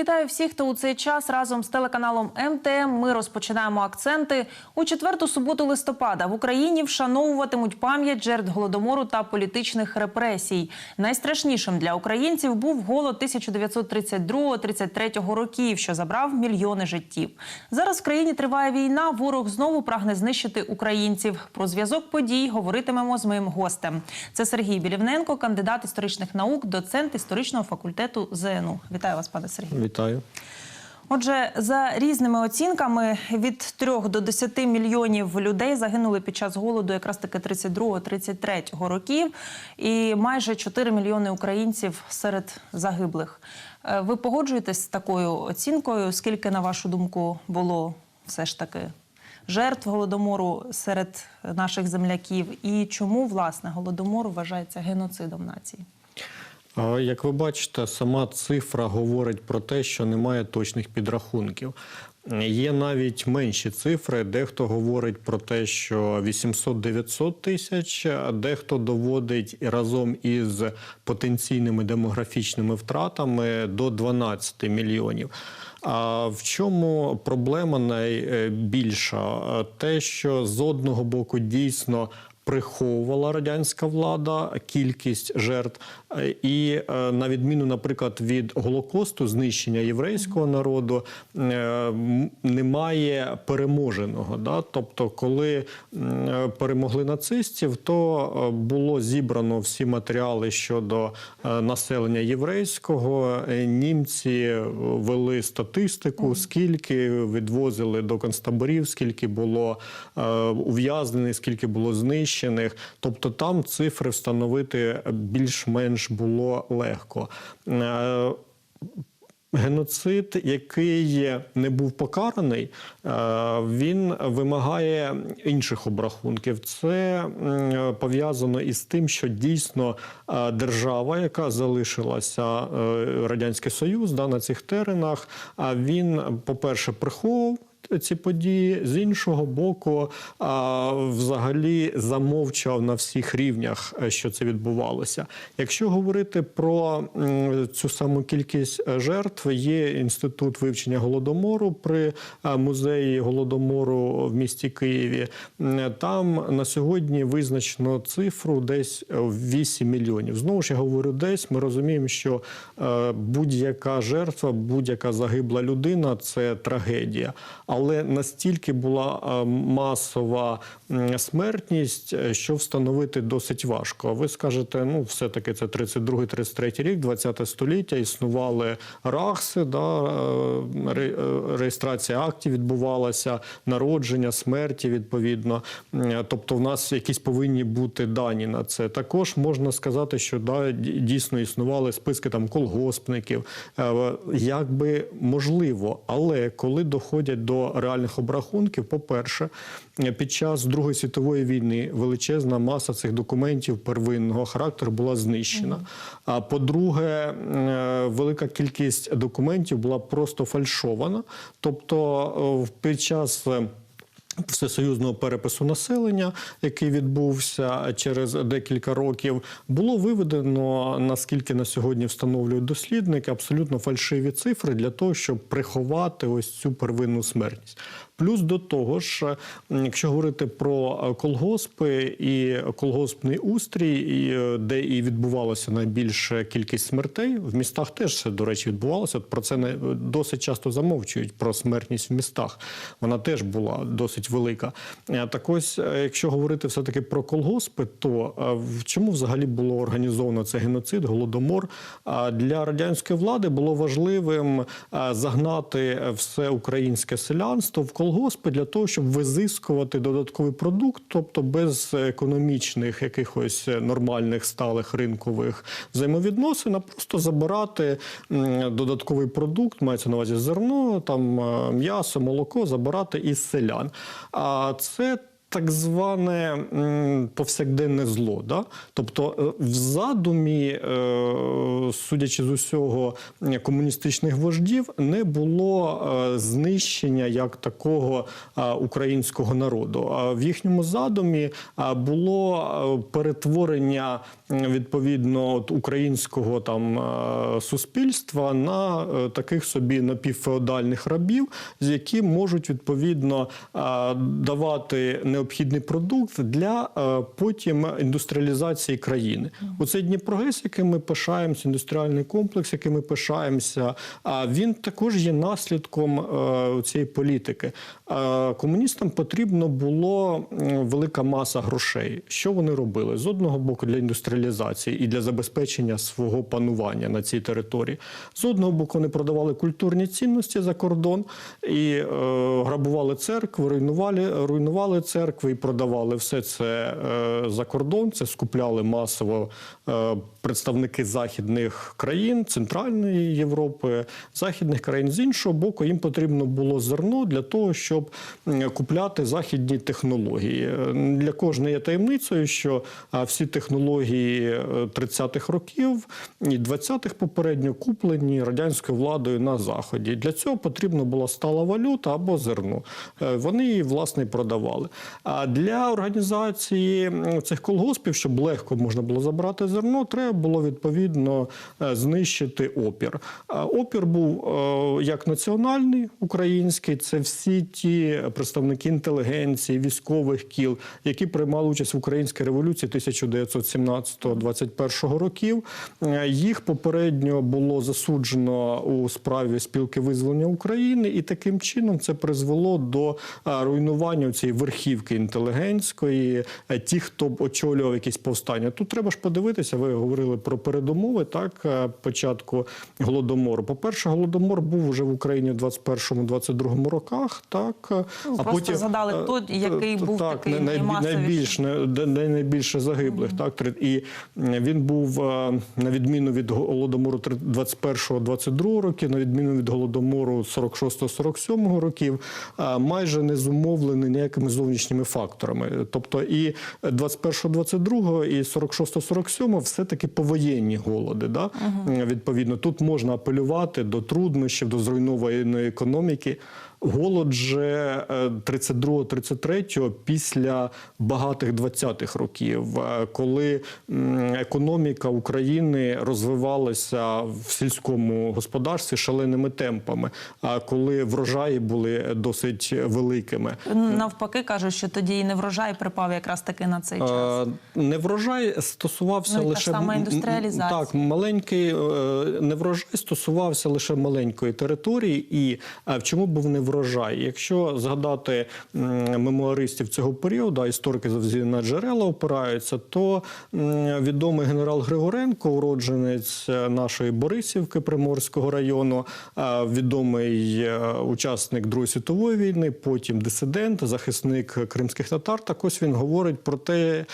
Вітаю всіх, хто у цей час разом з телеканалом МТМ. Ми розпочинаємо акценти. У четверту суботу листопада в Україні вшановуватимуть пам'ять жертв голодомору та політичних репресій. Найстрашнішим для українців був голод 1932-33 років, що забрав мільйони життів. Зараз в країні триває війна. Ворог знову прагне знищити українців. Про зв'язок подій говоритимемо з моїм гостем. Це Сергій Білівненко, кандидат історичних наук, доцент історичного факультету ЗНУ. Вітаю вас, пане Сергію. Вітаю. Отже, за різними оцінками від 3 до 10 мільйонів людей загинули під час голоду якраз таки 32-33 років, і майже 4 мільйони українців серед загиблих. Е, Ви погоджуєтесь з такою оцінкою? Скільки, на вашу думку, було все ж таки жертв голодомору серед наших земляків? І чому власне голодомор вважається геноцидом нації? Як ви бачите, сама цифра говорить про те, що немає точних підрахунків. Є навіть менші цифри. Дехто говорить про те, що 800-900 тисяч, а дехто доводить разом із потенційними демографічними втратами до 12 мільйонів. А в чому проблема найбільша? Те, що з одного боку дійсно приховувала радянська влада кількість жертв, і е, на відміну, наприклад, від голокосту, знищення єврейського народу, е, немає переможеного. Да? Тобто, коли е, перемогли нацистів, то е, було зібрано всі матеріали щодо е, населення єврейського. Е, Німці вели статистику, скільки відвозили до концтаборів, скільки було е, ув'язнених, скільки було знищених. Тобто там цифри встановити більш-менш було легко. Е, Геноцид, який не був покараний, е, він вимагає інших обрахунків. Це пов'язано із тим, що дійсно е, держава, яка залишилася радянський союз да, на цих теренах, він, по-перше, приховував. Ці події з іншого боку, а, взагалі замовчав на всіх рівнях, е, що це відбувалося. Якщо говорити про цю саму кількість е, жертв, є інститут вивчення голодомору при е, музеї голодомору в місті Києві. Там на сьогодні визначено цифру десь е, в 8 мільйонів. Знову ж я говорю, десь ми розуміємо, що будь-яка жертва, будь-яка загибла людина це трагедія. Але настільки була е, масова смертність, е, що встановити досить важко. А ви скажете, ну все-таки це 32-33 рік, 20 століття, існували рахси, да, е, ре- реєстрація актів відбувалася, народження, смерті відповідно. Тобто, в нас якісь повинні бути дані на це. Також можна сказати, що да, дійсно існували списки там колгоспників, якби можливо, але коли доходять до реальних обрахунків, по-перше, під час Другої світової війни величезна маса цих документів первинного характеру була знищена. А по-друге, е, велика кількість документів була просто фальшована. Тобто, під час е, Всесоюзного перепису населення, який відбувся через декілька років, було виведено, наскільки на сьогодні встановлюють дослідники, абсолютно фальшиві цифри для того, щоб приховати ось цю первинну смертність. Плюс до того ж, якщо говорити про е, колгоспи і колгоспний устрій, е, де і відбувалася найбільша кількість смертей, в містах теж це, до речі, відбувалося. Про це не досить часто замовчують про смертність в містах. Вона теж була досить велика. Е, Так ось, е, якщо говорити все-таки про колгоспи, то е, в чому взагалі було організовано цей геноцид, голодомор? Для радянської влади було важливим е, загнати все українське селянство в колгоспи для того, щоб визискувати додатковий продукт, тобто без економічних якихось нормальних сталих ринкових взаємовідносин, а просто забирати додатковий продукт, мається на увазі зерно, там е, м'ясо, молоко, забирати із селян. А це так зване повсякденне зло. Да? Тобто, е, в задумі, е, судячи з усього, комуністичних вождів, не було е, знищення як такого українського народу. А в їхньому задумі було перетворення відповідно от, українського там суспільства на таких собі напівфеодальних рабів, які можуть відповідно давати необхідний продукт для е, потім індустріалізації країни. Оцей Дніпрогрес, яким ми пишаємося, індустріальний комплекс, яким ми пишаємося, а він також є наслідком е, цієї політики. Е, Комуністам потрібно було велика маса грошей. Що вони робили? З одного боку для індустріалізації і для забезпечення свого панування на цій території. З одного боку, вони продавали культурні цінності за кордон і грабували церкви, руйнували, руйнували церкви і продавали все це е, за кордон. Це скупляли масово е, представники західних країн, Центральної Європи, західних країн. З іншого боку, їм потрібно було зерно для того, щоб купляти західні технології. Е, Для кожної таємницею, що всі технології е, 30-х років і 20-х попередньо куплені радянською владою на заході. Для цього потрібна була стала валюта або зерно. Е, Вони її власне продавали. А для організації цих колгоспів, щоб легко можна було забрати зерно, треба було відповідно е, знищити опір. Опір був е, як національний український, це всі ті представники інтелігенції, військових кіл, які приймали участь в українській революції 1917-21 років. Е, Їх попередньо було засуджено у справі спілки визволення України, і таким чином це призвело до е, руйнування цієї верхівки інтелігентської, е, ті, хто б очолював якісь повстання. Тут треба ж подивитися. Ви говорили про передумови, так е, початку голодомору. По-перше, голодомор був уже в Україні в 21-22 роках. Так Ну, просто згадали, хто, е, який був так, такий най- найбільш не- найбільше загиблих. Так три- і він був е, на відміну від голодомору 21-22 років, на відміну від голодомору 46-47 років, е, майже не зумовлений ніякими зовнішніми факторами. Тобто і 21-22 і 46-47 все таки повоєнні голоди. Да? М, Відповідно, тут можна апелювати до труднощів, до зруйнованої економіки. Голод же е, 32-33 після багатих 20-х років, е, коли економіка України розвивалася в сільському господарстві шаленими темпами, а коли врожаї були досить великими. Навпаки, кажуть, що тоді і не врожай припав якраз таки на цей час. Е, Неврожай стосувався Ну, і лише м- індустріалізація. Так, маленький е, неврожай стосувався лише маленької території. І е, в чому був неврожай? Якщо згадати мемуаристів цього періоду, а історики завжди на джерела опираються, то відомий генерал Григоренко, уродженець е, нашої Борисівки Приморського району, е, відомий е, учасник Другої світової війни, потім дисидент, захисник кримських татар. Так ось він говорить про те,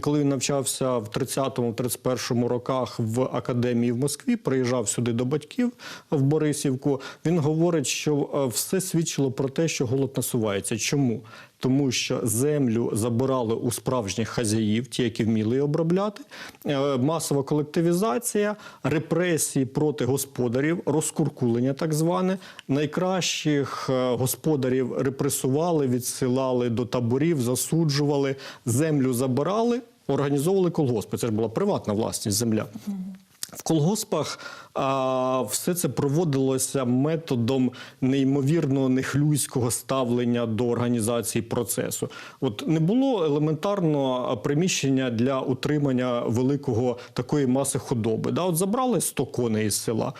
коли він навчався в 30-31 роках в академії в Москві, приїжджав сюди до батьків в Борисівку. Він говорить, що все свідчило про те, що голод насувається. Чому? Тому що землю забирали у справжніх хазяїв, ті, які вміли обробляти, Е, масова колективізація, репресії проти господарів, розкуркулення, так зване. Найкращих е, господарів репресували, відсилали до таборів, засуджували, землю забирали, організовували колгоспи. Це ж була приватна власність земля. В колгоспах а, все це проводилося методом неймовірно нехлюйського ставлення до організації процесу. От не було елементарно приміщення для утримання великого такої маси худоби. Да, от забрали 100 коней із села.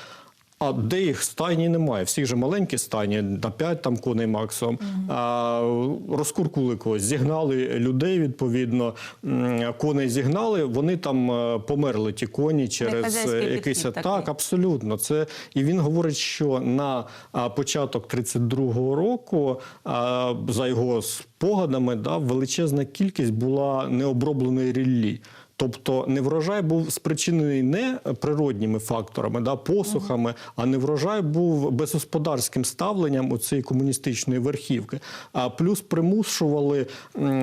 А де їх стайні немає? Всіх же маленькі стайні, на 5 там коней максимум. А, розкуркули когось, зігнали людей, відповідно, коней зігнали, вони там е, померли, ті коні через е, якийсь так, абсолютно. Це і він говорить, що на початок 32-го року, за його спогадами, да, величезна кількість була необробленої ріллі. Тобто неврожай був спричинений не природніми факторами, да, посухами, а неврожай був безгосподарським ставленням у цієї комуністичної верхівки. А плюс примушували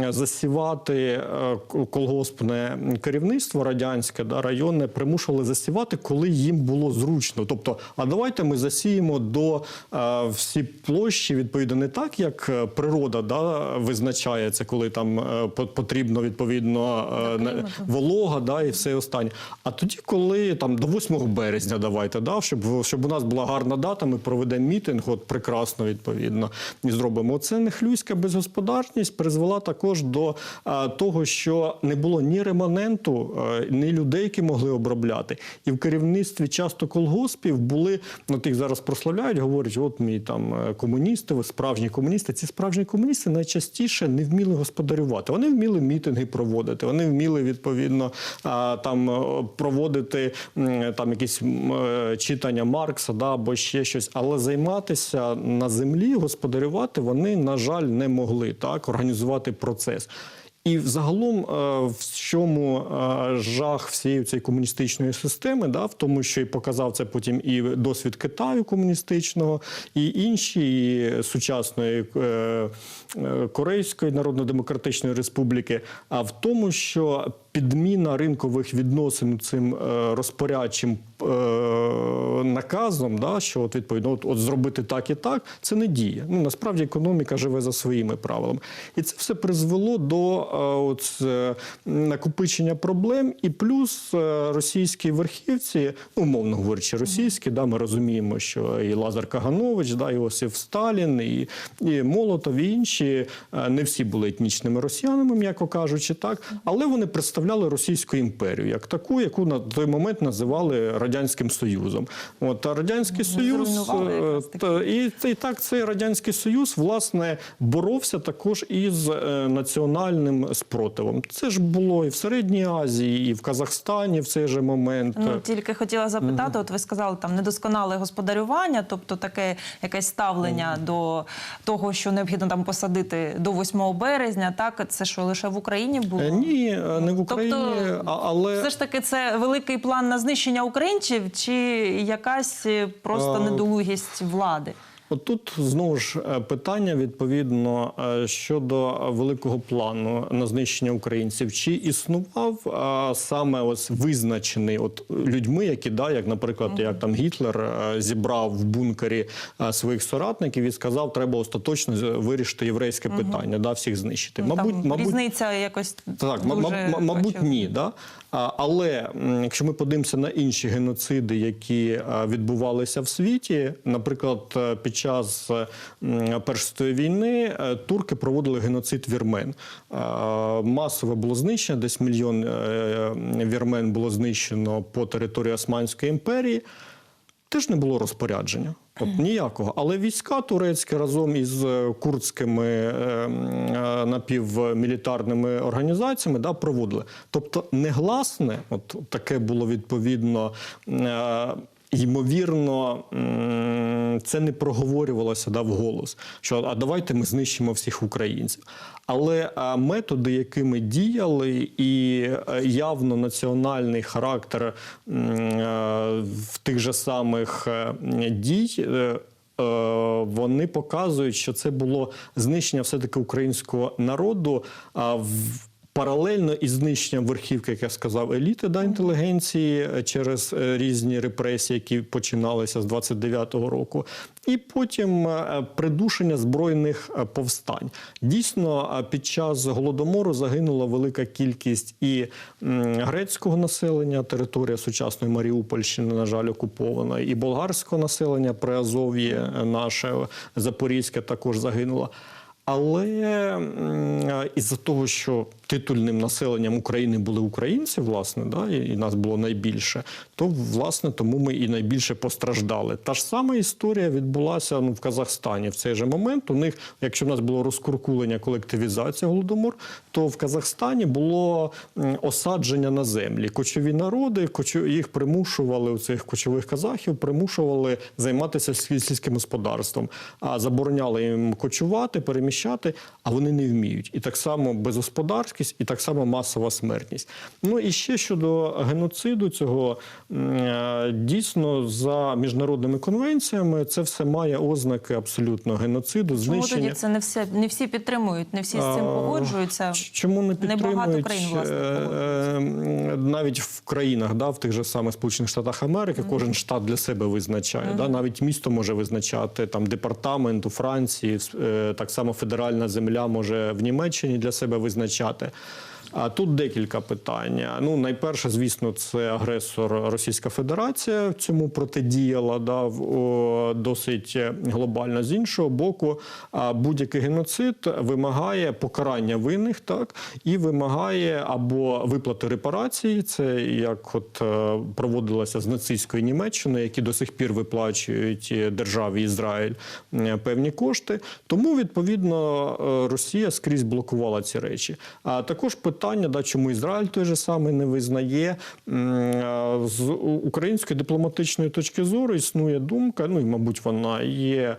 засівати е, колгоспне керівництво радянське, да, районне, примушували засівати, коли їм було зручно. Тобто, а давайте ми засіємо до е, всі площі відповідно не так, як е, природа да, визначає це, коли там по- потрібно відповідно е, Волога, да, і все останнє. А тоді, коли там до 8 березня, давайте, да, щоб, щоб у нас була гарна дата, ми проведемо мітинг, от прекрасно відповідно і зробимо. Це нехлюйська безгосподарність призвела також до а, того, що не було ні реманенту, а, ні людей, які могли обробляти. І в керівництві часто колгоспів були, ну тих зараз прославляють, говорять, от мій там е, комуністи, справжні комуністи. Ці справжні комуністи найчастіше не вміли господарювати. Вони вміли мітинги проводити, вони вміли відповідно а, там е, проводити там якісь е, читання Маркса, да, або ще щось, але займатися на землі, господарювати вони, на жаль, не могли так організувати процес. І взагалом, е, в чому жах всієї цієї комуністичної системи, да, в тому, що і показав це потім і досвід Китаю комуністичного, і інші і сучасної Корейської Народно-Демократичної Республіки, а в тому, що підміна ринкових відносин цим е, розпорядчим е, наказом, да, що от відповідно, от, от зробити так і так, це не діє. Ну насправді економіка живе за своїми правилами, і це все призвело до е, от, накопичення проблем. І плюс російські верхівці, умовно говорячи, російські, да, ми розуміємо, що і Лазар Каганович, да, і Осиф Сталін, і, і Молотов, і інші не всі були етнічними росіянами, м'яко кажучи, так, але вони представляли Російську імперію як таку, яку на той момент називали Радянським Союзом. От а радянський союз зруйнували е, та, і, і так цей радянський союз власне боровся також із е, національним спротивом. Це ж було і в Середній Азії, і в Казахстані в цей же момент. Ну, тільки хотіла запитати, от ви сказали, там недосконале господарювання, тобто таке якесь ставлення до того, що необхідно там посадити до 8 березня. Так, це що лише в Україні було? Е, Ні, не в Україні, Тобто, але Все ж таки, це великий план на знищення українців, чи якась е, просто А, недолугість влади? От тут знову ж е, питання відповідно е, щодо великого плану на знищення українців. Чи існував е, саме ось визначений от людьми, які да, як, наприклад, як там Гітлер зібрав в бункері своїх соратників і сказав, треба остаточно вирішити єврейське питання, да, всіх знищити. Ну, мабуть, мабуть, різниця якось так, дуже ма- ма- мабуть, ні. Да? Але якщо ми подивимося на інші геноциди, які відбувалися в світі, наприклад, е, під час е, Першої війни е, турки проводили геноцид вірмен. Е, Масове було знищення, десь мільйон е, вірмен було знищено по території Османської імперії. Теж не було розпорядження. От ніякого. Але війська турецькі разом із е, курдськими е, е, напівмілітарними організаціями да, проводили. Тобто, негласне, от таке було відповідно. Ймовірно, це не проговорювалося да, вголос, що а давайте ми знищимо всіх українців. Але методи, якими діяли, і е, явно національний характер е, в тих же самих е, дій. Вони показують, що це було знищення все-таки українського народу в паралельно із знищенням верхівки, як я сказав, еліти да, інтелігенції е, через е, різні репресії, які починалися з 29-го року, і потім е, придушення збройних повстань. Дійсно, під час голодомору загинула велика кількість і грецького населення, територія сучасної Маріупольщини, на жаль, окупована, і болгарського населення Приазов'я е, наше Запорізьке також загинуло. Але із-за того, що титульним населенням України були українці, власне, да, і, нас було найбільше, то власне тому ми і найбільше постраждали. Та ж сама історія відбулася ну, в Казахстані в цей же момент. У них, якщо в нас було розкуркулення, колективізація голодомор, то в Казахстані було осадження на землі. Кочові народи, їх примушували у цих кочових казахів, примушували займатися сіль- сільським господарством, а забороняли їм кочувати, переміщати, а вони не вміють. І так само безгосподарські тяжкість і так само масова смертність. Ну і ще щодо геноциду цього е, дійсно за міжнародними конвенціями це все має ознаки абсолютно геноциду, Чому знищення. тоді це не все не всі підтримують, не всі з цим погоджуються? Чому не Небагато підтримують країн, власне, е, погоджуються. е, навіть в країнах, да, в тих же самих Сполучених Штатах Америки, кожен штат для себе визначає. Да, навіть місто може визначати там департамент у Франції, так само федеральна земля може в Німеччині для себе визначати. А тут декілька питань. Ну, найперше, звісно, це агресор Російська Федерація цьому протидіяла да, досить глобально. З іншого боку, а, будь-який геноцид вимагає покарання винних, так і вимагає або виплати репарацій. Це як от е, проводилося з нацистською Німеччиною, які до сих пір виплачують е, державі Ізраїль е, певні кошти. Тому відповідно Росія скрізь блокувала ці речі. А також питання, да, чому Ізраїль той же самий не визнає з української дипломатичної точки зору існує думка, ну і мабуть вона є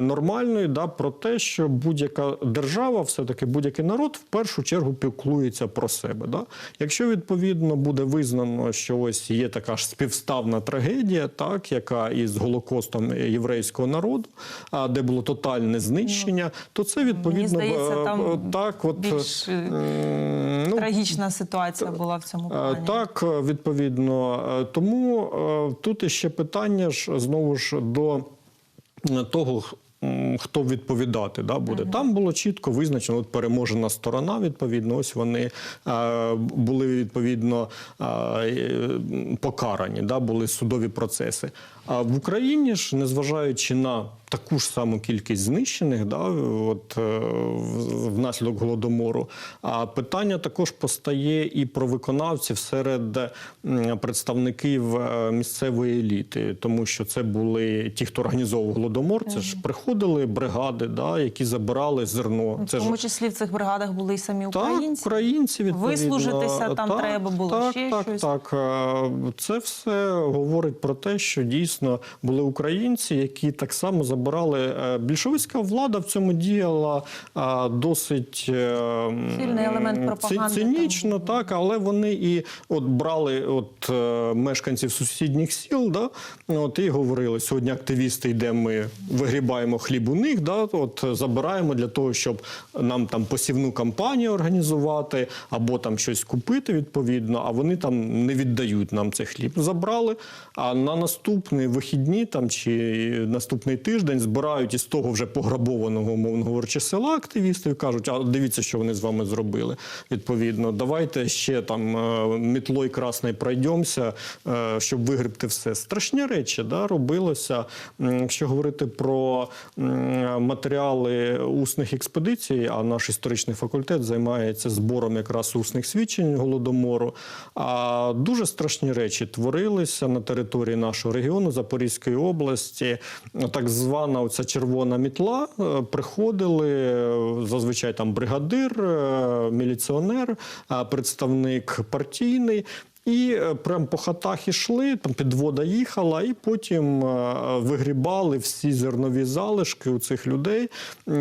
нормальною, да, про те, що будь-яка держава, все таки будь-який народ в першу чергу піклується про себе. Да? Якщо відповідно буде визнано, що ось є така ж співставна трагедія, так яка із голокостом єврейського народу, а де було тотальне знищення, то це відповідно здається, е, там так, от більш, е, ну, Трагічна ситуація була в цьому плані. Так, відповідно. Е, Тому е, тут іще питання ж знову ж до е, того. Хто відповідати да, буде? Там було чітко визначено от переможена сторона. Відповідно, ось вони е, були відповідно е, покарані, да, були судові процеси. А в Україні ж, незважаючи на таку ж саму кількість знищених, да, от, е, внаслідок голодомору, а питання також постає і про виконавців серед представників е, місцевої еліти, тому що це були ті, хто організовував голодомор. Це ж приходили бригади, да, які забирали зерно. В Це ж тому числі в цих бригадах були і самі так, українці. українці відповідно. Вислужитися там так, треба було, так, ще так, щось. Так, Е, Це все говорить про те, що дійсно були українці, які так само забирали. Е, Більшовицька влада в цьому діяла е, досить е, Сильний елемент пропаганди цинічно, так, але вони і от брали от мешканців сусідніх сіл, да, от і говорили: сьогодні активісти йдемо, ми вигрібаємо хліб у них, да, от забираємо для того, щоб нам там посівну кампанію організувати або там щось купити відповідно. А вони там не віддають нам цей хліб. Забрали. А на наступні вихідні там чи наступний тиждень збирають із того вже пограбованого, умовно говорячи, села активісти і кажуть: а дивіться, що вони з вами зробили. Відповідно, давайте ще там е, мітлою красною пройдемося, е, щоб вигребти все. Страшні речі да, робилося. Якщо говорити про матеріали усних експедицій, а наш історичний факультет займається збором якраз усних свідчень голодомору. А дуже страшні речі творилися на території нашого регіону Запорізької області. Так звана оця червона мітла е, приходили е, зазвичай там бригадир, е, міліціонер, представник партійний. І е, прям по хатах ішли, там підвода їхала, і потім е, вигрібали всі зернові залишки у цих людей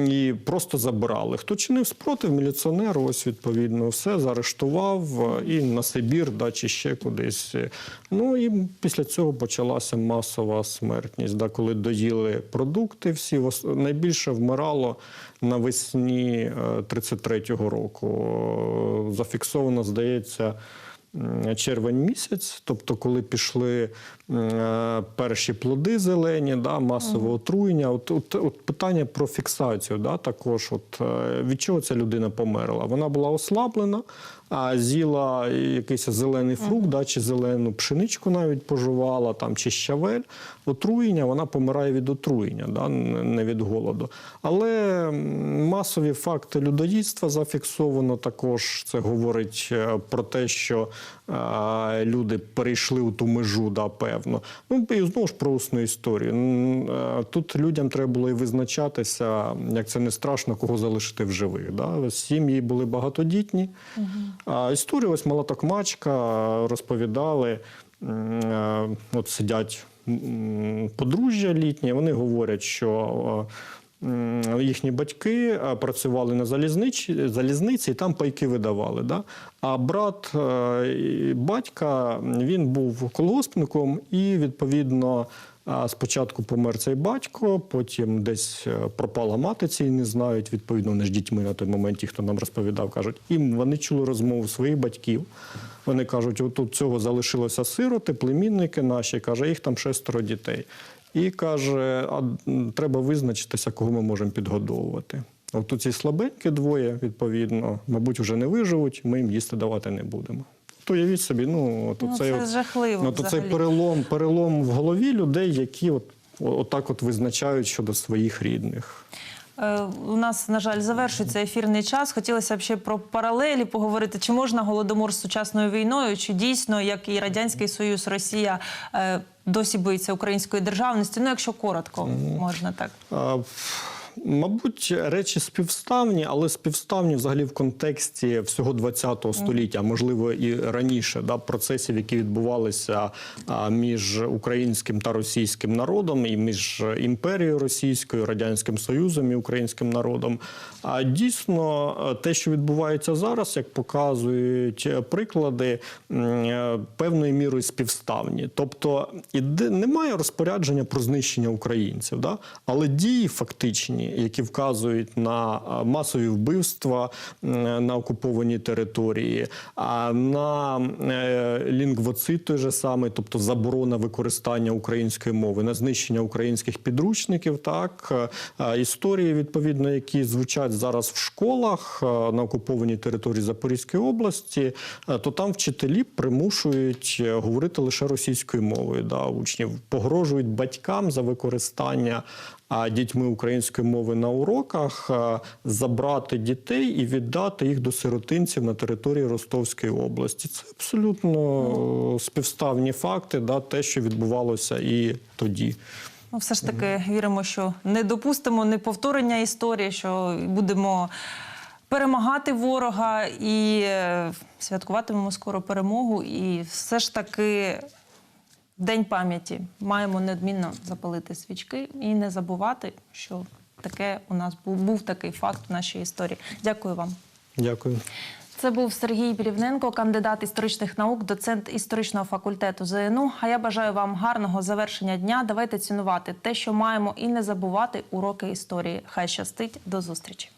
і просто забирали. Хто чинив спротив, міліціонер, ось відповідно все заарештував е, і на Сибір, да, чи ще кудись. Ну і після цього почалася масова смертність. Да, коли доїли продукти, всі найбільше вмирало навесні е, 33-го року. Зафіксовано, здається. Червень місяць, тобто, коли пішли е, перші плоди зелені, да, масове отруєння. От, от, от питання про фіксацію, да, також от, е, від чого ця людина померла? Вона була ослаблена, а з'їла якийсь зелений фрукт, да, чи зелену пшеничку навіть пожувала, там, чи щавель. Отруєння, вона помирає від отруєння, да, не від голоду. Але масові факти людоїдства зафіксовано також. Це говорить е, про те, що е, люди перейшли у ту межу, да, певно. Ну і знову ж про усну історію. Е, Тут людям треба було і визначатися, як це не страшно, кого залишити в живих. Да? Сім'ї були багатодітні. А історію ось мала токмачка розповідали. е, От сидять подружжя літнє, вони говорять, що е, їхні батьки е, працювали на залізничі, залізниці і там пайки видавали. Да? А брат батька він був колгоспником і відповідно. Спочатку помер цей батько, потім десь е, пропала мати цієї, не знають. Відповідно, вони ж дітьми на той момент, ті, хто нам розповідав, кажуть, і вони чули розмову своїх батьків. Вони кажуть, отут цього залишилося сироти, племінники наші, каже, їх там шестеро дітей. І каже, а треба визначитися, кого ми можемо підгодовувати. От ці слабенькі двоє, відповідно, мабуть, вже не виживуть, ми їм їсти давати не будемо. Уявіть собі, ну, от Ну, оцей це жахливо Ну, то цей перелом, перелом в голові людей, які от, отак от визначають щодо своїх рідних. Е, У нас, на жаль, завершується ефірний час. Хотілося б ще про паралелі поговорити. Чи можна голодомор з сучасною війною? Чи дійсно, як і Радянський Союз, Росія е, досі боїться української державності? Ну, якщо коротко, можна так. Мабуть, речі співставні, але співставні взагалі в контексті всього ХХ століття, можливо і раніше, да, процесів, які відбувалися між українським та російським народом, і між імперією Російською, Радянським Союзом і українським народом. А дійсно, те, що відбувається зараз, як показують приклади, е, певною мірою співставні. Тобто іде немає розпорядження про знищення українців, да? але дії фактичні, які вказують на масові вбивства на окупованій території, а на е, лінгвоцид той же самий, тобто заборона використання української мови, на знищення українських підручників, так е, е, історії, відповідно, які звучать зараз в школах на окупованій території Запорізької області, то там вчителі примушують говорити лише російською мовою. Да, учнів погрожують батькам за використання дітьми української мови на уроках забрати дітей і віддати їх до сиротинців на території Ростовської області. Це абсолютно е, співставні факти, да, те, що відбувалося і тоді. Ну, все ж таки віримо, що не допустимо неповторення історії, що будемо перемагати ворога і е, святкуватимемо скоро перемогу. І все ж таки. День пам'яті маємо неодмінно запалити свічки і не забувати, що таке у нас був, був такий факт в нашій історії. Дякую вам. Дякую. Це був Сергій Білівненко, кандидат історичних наук, доцент історичного факультету ЗНУ. А я бажаю вам гарного завершення дня. Давайте цінувати те, що маємо, і не забувати уроки історії. Хай щастить. До зустрічі.